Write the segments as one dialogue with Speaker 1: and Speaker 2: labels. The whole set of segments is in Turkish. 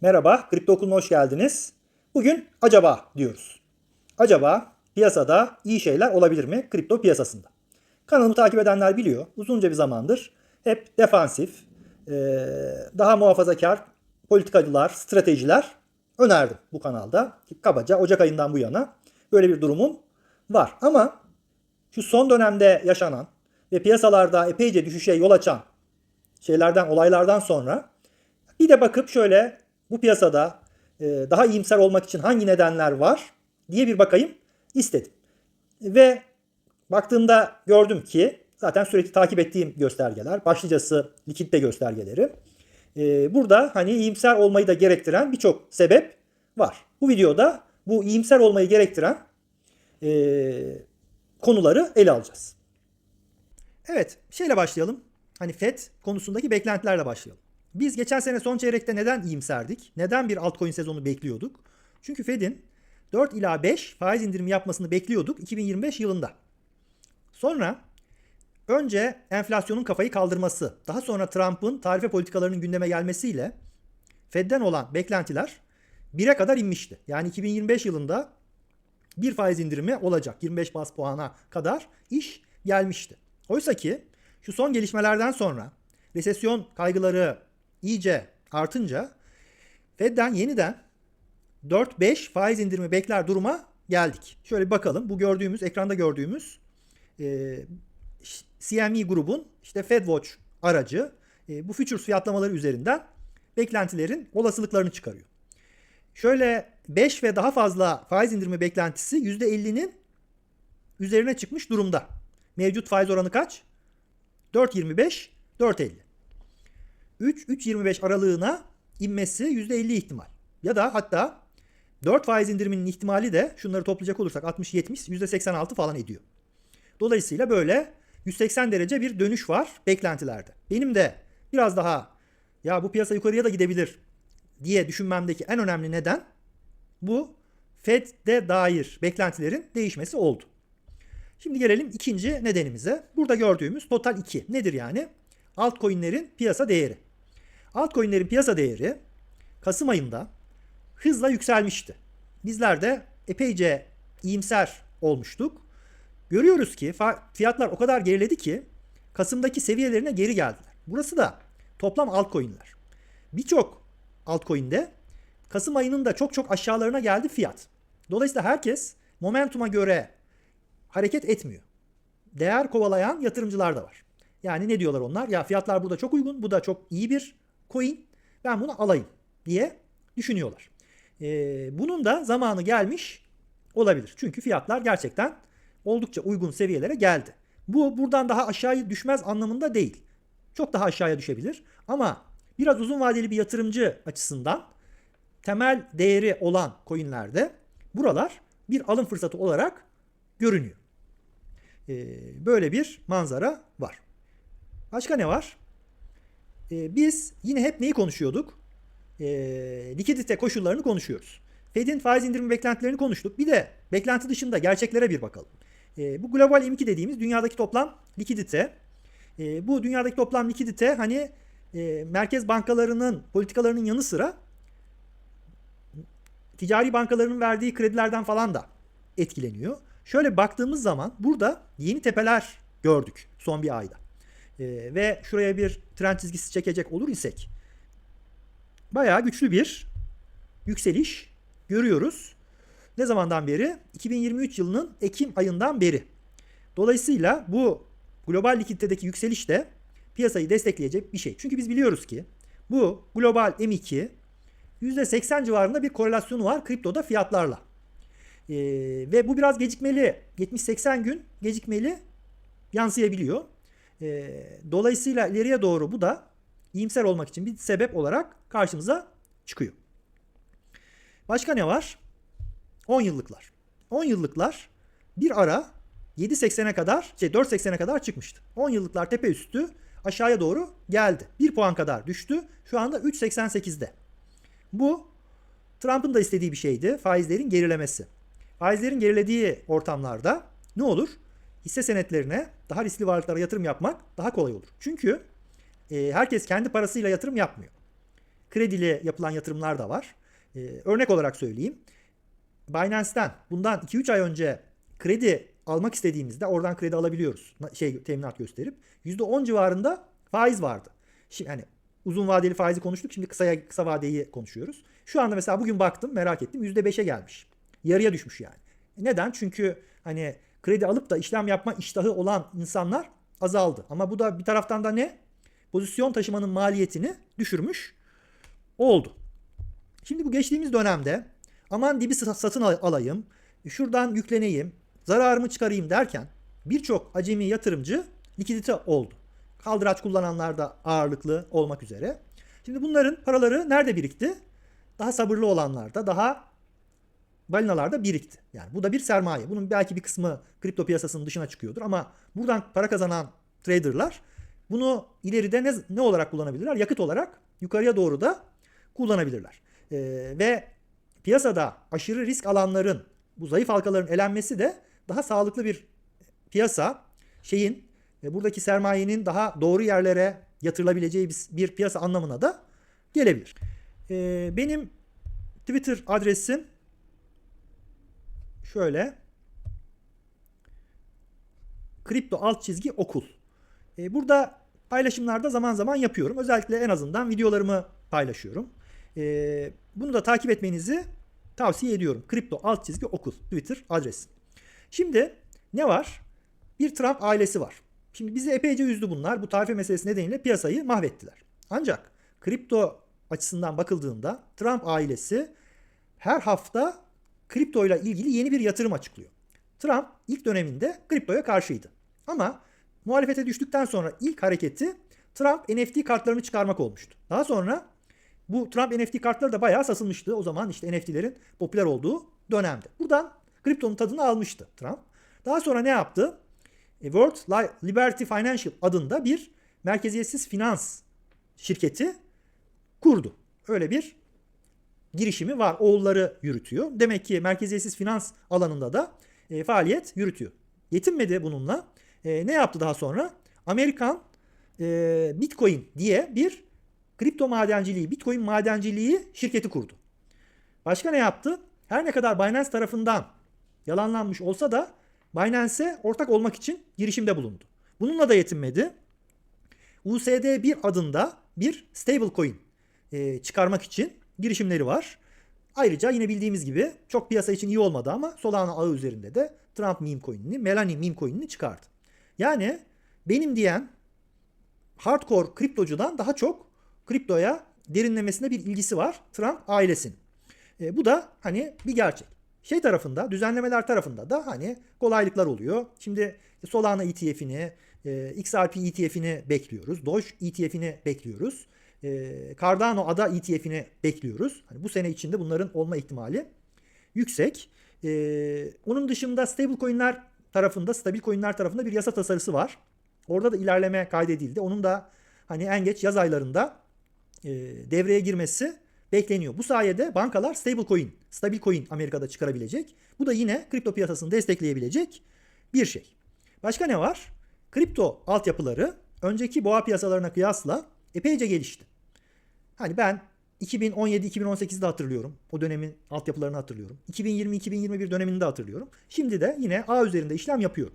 Speaker 1: Merhaba, Kripto Okulu'na hoş geldiniz. Bugün acaba diyoruz. Acaba piyasada iyi şeyler olabilir mi kripto piyasasında? Kanalımı takip edenler biliyor. Uzunca bir zamandır hep defansif, daha muhafazakar politikacılar, stratejiler önerdim bu kanalda. Kabaca Ocak ayından bu yana böyle bir durumum var. Ama şu son dönemde yaşanan ve piyasalarda epeyce düşüşe yol açan şeylerden, olaylardan sonra bir de bakıp şöyle bu piyasada e, daha iyimser olmak için hangi nedenler var diye bir bakayım istedim. Ve baktığımda gördüm ki zaten sürekli takip ettiğim göstergeler, başlıcası likidite göstergeleri. E, burada hani iyimser olmayı da gerektiren birçok sebep var. Bu videoda bu iyimser olmayı gerektiren e, konuları ele alacağız. Evet, şeyle başlayalım. Hani FED konusundaki beklentilerle başlayalım. Biz geçen sene son çeyrekte neden iyimserdik? Neden bir altcoin sezonu bekliyorduk? Çünkü Fed'in 4 ila 5 faiz indirimi yapmasını bekliyorduk 2025 yılında. Sonra önce enflasyonun kafayı kaldırması, daha sonra Trump'ın tarife politikalarının gündeme gelmesiyle Fed'den olan beklentiler 1'e kadar inmişti. Yani 2025 yılında bir faiz indirimi olacak. 25 bas puana kadar iş gelmişti. Oysa ki şu son gelişmelerden sonra resesyon kaygıları iyice artınca Fed'den yeniden 4-5 faiz indirimi bekler duruma geldik. Şöyle bir bakalım. Bu gördüğümüz, ekranda gördüğümüz e, CME grubun işte FedWatch aracı e, bu futures fiyatlamaları üzerinden beklentilerin olasılıklarını çıkarıyor. Şöyle 5 ve daha fazla faiz indirimi beklentisi %50'nin üzerine çıkmış durumda. Mevcut faiz oranı kaç? 4.25, 4.50. 3-3.25 aralığına inmesi %50 ihtimal. Ya da hatta 4 faiz indiriminin ihtimali de şunları toplayacak olursak 60-70 %86 falan ediyor. Dolayısıyla böyle 180 derece bir dönüş var beklentilerde. Benim de biraz daha ya bu piyasa yukarıya da gidebilir diye düşünmemdeki en önemli neden bu Fed'de dair beklentilerin değişmesi oldu. Şimdi gelelim ikinci nedenimize. Burada gördüğümüz total 2. Nedir yani? Altcoin'lerin piyasa değeri. Altcoin'lerin piyasa değeri Kasım ayında hızla yükselmişti. Bizler de epeyce iyimser olmuştuk. Görüyoruz ki fiyatlar o kadar geriledi ki Kasım'daki seviyelerine geri geldiler. Burası da toplam altcoin'ler. Birçok altcoin'de Kasım ayının da çok çok aşağılarına geldi fiyat. Dolayısıyla herkes momentuma göre hareket etmiyor. Değer kovalayan yatırımcılar da var. Yani ne diyorlar onlar? Ya fiyatlar burada çok uygun, bu da çok iyi bir coin. Ben bunu alayım diye düşünüyorlar. Ee, bunun da zamanı gelmiş olabilir. Çünkü fiyatlar gerçekten oldukça uygun seviyelere geldi. Bu buradan daha aşağıya düşmez anlamında değil. Çok daha aşağıya düşebilir. Ama biraz uzun vadeli bir yatırımcı açısından temel değeri olan coinlerde buralar bir alım fırsatı olarak görünüyor. Ee, böyle bir manzara var. Başka ne var? Ee, biz yine hep neyi konuşuyorduk? Ee, likidite koşullarını konuşuyoruz. Fed'in faiz indirimi beklentilerini konuştuk. Bir de beklenti dışında gerçeklere bir bakalım. Ee, bu global M2 dediğimiz dünyadaki toplam likidite. Ee, bu dünyadaki toplam likidite hani e, merkez bankalarının politikalarının yanı sıra ticari bankaların verdiği kredilerden falan da etkileniyor. Şöyle baktığımız zaman burada yeni tepeler gördük son bir ayda. Ee, ve şuraya bir trend çizgisi çekecek olur isek bayağı güçlü bir yükseliş görüyoruz. Ne zamandan beri? 2023 yılının Ekim ayından beri. Dolayısıyla bu global likiditedeki yükseliş de piyasayı destekleyecek bir şey. Çünkü biz biliyoruz ki bu global M2 %80 civarında bir korelasyonu var kriptoda fiyatlarla. Ee, ve bu biraz gecikmeli. 70-80 gün gecikmeli yansıyabiliyor. Ee, dolayısıyla ileriye doğru bu da iyimser olmak için bir sebep olarak karşımıza çıkıyor. Başka ne var? 10 yıllıklar. 10 yıllıklar bir ara 7.80'e kadar, şey 4.80'e kadar çıkmıştı. 10 yıllıklar tepe üstü aşağıya doğru geldi. 1 puan kadar düştü. Şu anda 3.88'de. Bu Trump'ın da istediği bir şeydi. Faizlerin gerilemesi. Faizlerin gerilediği ortamlarda ne olur? Hisse senetlerine, daha riskli varlıklara yatırım yapmak daha kolay olur. Çünkü e, herkes kendi parasıyla yatırım yapmıyor. kredili yapılan yatırımlar da var. Ee, örnek olarak söyleyeyim. Binance'ten bundan 2-3 ay önce kredi almak istediğimizde oradan kredi alabiliyoruz. Şey teminat gösterip %10 civarında faiz vardı. Şimdi hani uzun vadeli faizi konuştuk. Şimdi kısaya kısa vadeyi konuşuyoruz. Şu anda mesela bugün baktım, merak ettim. %5'e gelmiş. Yarıya düşmüş yani. Neden? Çünkü hani kredi alıp da işlem yapma iştahı olan insanlar azaldı. Ama bu da bir taraftan da ne? Pozisyon taşımanın maliyetini düşürmüş oldu. Şimdi bu geçtiğimiz dönemde aman dibi sa- satın al- alayım, şuradan yükleneyim, zararımı çıkarayım derken birçok acemi yatırımcı likidite oldu. Kaldıraç kullananlar da ağırlıklı olmak üzere. Şimdi bunların paraları nerede birikti? Daha sabırlı olanlarda, daha balinalarda birikti. Yani bu da bir sermaye. Bunun belki bir kısmı kripto piyasasının dışına çıkıyordur ama buradan para kazanan traderlar bunu ileride ne, ne olarak kullanabilirler? Yakıt olarak yukarıya doğru da kullanabilirler. Ee, ve piyasada aşırı risk alanların, bu zayıf halkaların elenmesi de daha sağlıklı bir piyasa şeyin e, buradaki sermayenin daha doğru yerlere yatırılabileceği bir, bir piyasa anlamına da gelebilir. Ee, benim Twitter adresim şöyle kripto alt çizgi okul. E, burada paylaşımlarda zaman zaman yapıyorum. Özellikle en azından videolarımı paylaşıyorum. E, bunu da takip etmenizi tavsiye ediyorum. Kripto alt çizgi okul Twitter adresi. Şimdi ne var? Bir Trump ailesi var. Şimdi bizi epeyce üzdü bunlar. Bu tarife meselesi nedeniyle piyasayı mahvettiler. Ancak kripto açısından bakıldığında Trump ailesi her hafta kripto ile ilgili yeni bir yatırım açıklıyor. Trump ilk döneminde kriptoya karşıydı. Ama muhalefete düştükten sonra ilk hareketi Trump NFT kartlarını çıkarmak olmuştu. Daha sonra bu Trump NFT kartları da bayağı satılmıştı. O zaman işte NFT'lerin popüler olduğu dönemde. Buradan kriptonun tadını almıştı Trump. Daha sonra ne yaptı? E, World Li- Liberty Financial adında bir merkeziyetsiz finans şirketi kurdu. Öyle bir girişimi var. Oğulları yürütüyor. Demek ki merkeziyetsiz finans alanında da e, faaliyet yürütüyor. Yetinmedi bununla. E, ne yaptı daha sonra? Amerikan e, Bitcoin diye bir kripto madenciliği, Bitcoin madenciliği şirketi kurdu. Başka ne yaptı? Her ne kadar Binance tarafından yalanlanmış olsa da Binance'e ortak olmak için girişimde bulundu. Bununla da yetinmedi. USD1 adında bir stablecoin e, çıkarmak için girişimleri var. Ayrıca yine bildiğimiz gibi çok piyasa için iyi olmadı ama Solana ağı üzerinde de Trump meme coin'ini, Melania meme coin'ini çıkardı. Yani benim diyen hardcore kriptocudan daha çok kriptoya derinlemesine bir ilgisi var Trump ailesinin. E, bu da hani bir gerçek. Şey tarafında, düzenlemeler tarafında da hani kolaylıklar oluyor. Şimdi Solana ETF'ini, e, XRP ETF'ini bekliyoruz. Doge ETF'ini bekliyoruz. E, Cardano ADA ETF'ini bekliyoruz. Hani bu sene içinde bunların olma ihtimali yüksek. E, onun dışında stablecoin'ler tarafında, stabil coin'ler tarafında bir yasa tasarısı var. Orada da ilerleme kaydedildi. Onun da hani en geç yaz aylarında e, devreye girmesi bekleniyor. Bu sayede bankalar stablecoin, stabil coin Amerika'da çıkarabilecek. Bu da yine kripto piyasasını destekleyebilecek bir şey. Başka ne var? Kripto altyapıları önceki boğa piyasalarına kıyasla epeyce gelişti. Hani ben 2017-2018'de hatırlıyorum. O dönemin altyapılarını hatırlıyorum. 2020-2021 dönemini de hatırlıyorum. Şimdi de yine ağ üzerinde işlem yapıyorum.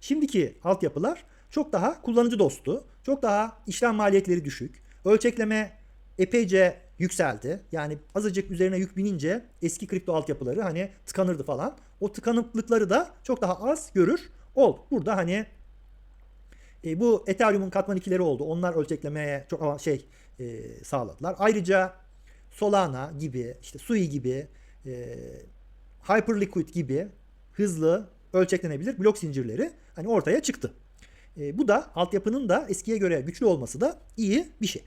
Speaker 1: Şimdiki altyapılar çok daha kullanıcı dostu, çok daha işlem maliyetleri düşük. Ölçekleme epeyce yükseldi. Yani azıcık üzerine yük binince eski kripto altyapıları hani tıkanırdı falan. O tıkanıklıkları da çok daha az görür ol. Burada hani e, bu Ethereum'un katman ikileri oldu. Onlar ölçeklemeye çok şey e, sağladılar. Ayrıca Solana gibi, işte Sui gibi, e, Hyperliquid gibi hızlı ölçeklenebilir blok zincirleri hani ortaya çıktı. E, bu da altyapının da eskiye göre güçlü olması da iyi bir şey.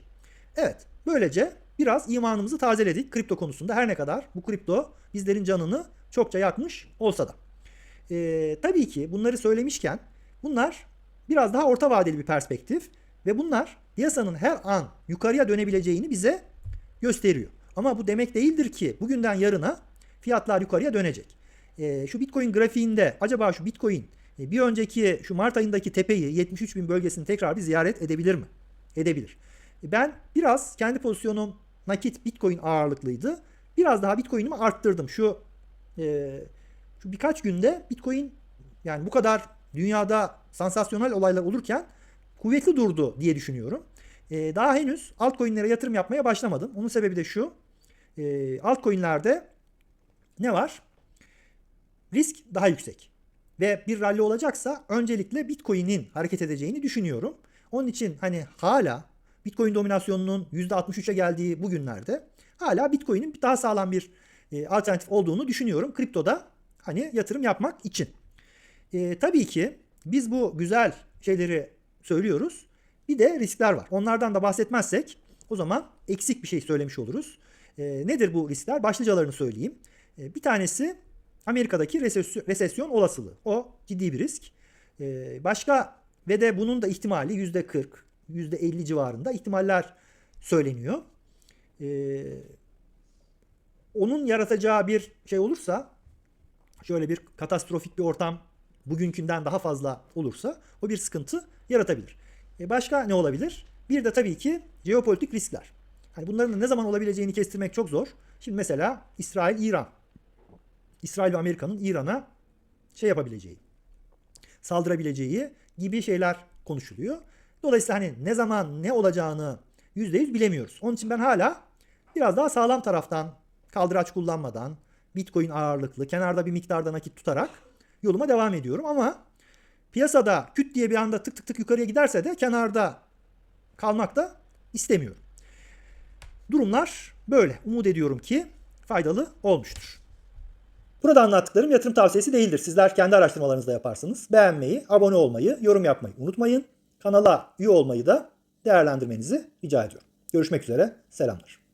Speaker 1: Evet, böylece biraz imanımızı tazeledik kripto konusunda her ne kadar bu kripto bizlerin canını çokça yakmış olsa da. E, tabii ki bunları söylemişken bunlar biraz daha orta vadeli bir perspektif ve bunlar piyasanın her an yukarıya dönebileceğini bize gösteriyor. Ama bu demek değildir ki bugünden yarına fiyatlar yukarıya dönecek. E, şu Bitcoin grafiğinde acaba şu Bitcoin e, bir önceki şu Mart ayındaki tepeyi 73 bin bölgesini tekrar bir ziyaret edebilir mi? Edebilir. E, ben biraz kendi pozisyonum nakit Bitcoin ağırlıklıydı. Biraz daha Bitcoin'imi arttırdım. Şu e, şu birkaç günde Bitcoin yani bu kadar dünyada sansasyonel olaylar olurken kuvvetli durdu diye düşünüyorum. E, daha henüz altcoin'lere yatırım yapmaya başlamadım. Onun sebebi de şu. E, altcoin'lerde ne var? Risk daha yüksek. Ve bir rally olacaksa öncelikle Bitcoin'in hareket edeceğini düşünüyorum. Onun için hani hala Bitcoin dominasyonunun %63'e geldiği bu günlerde hala Bitcoin'in daha sağlam bir e, alternatif olduğunu düşünüyorum. Kriptoda hani yatırım yapmak için. E, tabii ki biz bu güzel şeyleri söylüyoruz. Bir de riskler var. Onlardan da bahsetmezsek o zaman eksik bir şey söylemiş oluruz. E, nedir bu riskler? Başlıcalarını söyleyeyim. E, bir tanesi Amerika'daki resesyon, resesyon olasılığı. O ciddi bir risk. E, başka ve de bunun da ihtimali %40, %50 civarında ihtimaller söyleniyor. E, onun yaratacağı bir şey olursa şöyle bir katastrofik bir ortam bugünkünden daha fazla olursa o bir sıkıntı yaratabilir. E başka ne olabilir? Bir de tabii ki jeopolitik riskler. Hani bunların da ne zaman olabileceğini kestirmek çok zor. Şimdi mesela İsrail, İran. İsrail ve Amerika'nın İran'a şey yapabileceği, saldırabileceği gibi şeyler konuşuluyor. Dolayısıyla hani ne zaman ne olacağını %100 bilemiyoruz. Onun için ben hala biraz daha sağlam taraftan kaldıraç kullanmadan, Bitcoin ağırlıklı, kenarda bir miktarda nakit tutarak yoluma devam ediyorum ama piyasada küt diye bir anda tık tık tık yukarıya giderse de kenarda kalmak da istemiyorum. Durumlar böyle. Umut ediyorum ki faydalı olmuştur. Burada anlattıklarım yatırım tavsiyesi değildir. Sizler kendi araştırmalarınızda yaparsınız. Beğenmeyi, abone olmayı, yorum yapmayı unutmayın. Kanala üye olmayı da değerlendirmenizi rica ediyorum. Görüşmek üzere. Selamlar.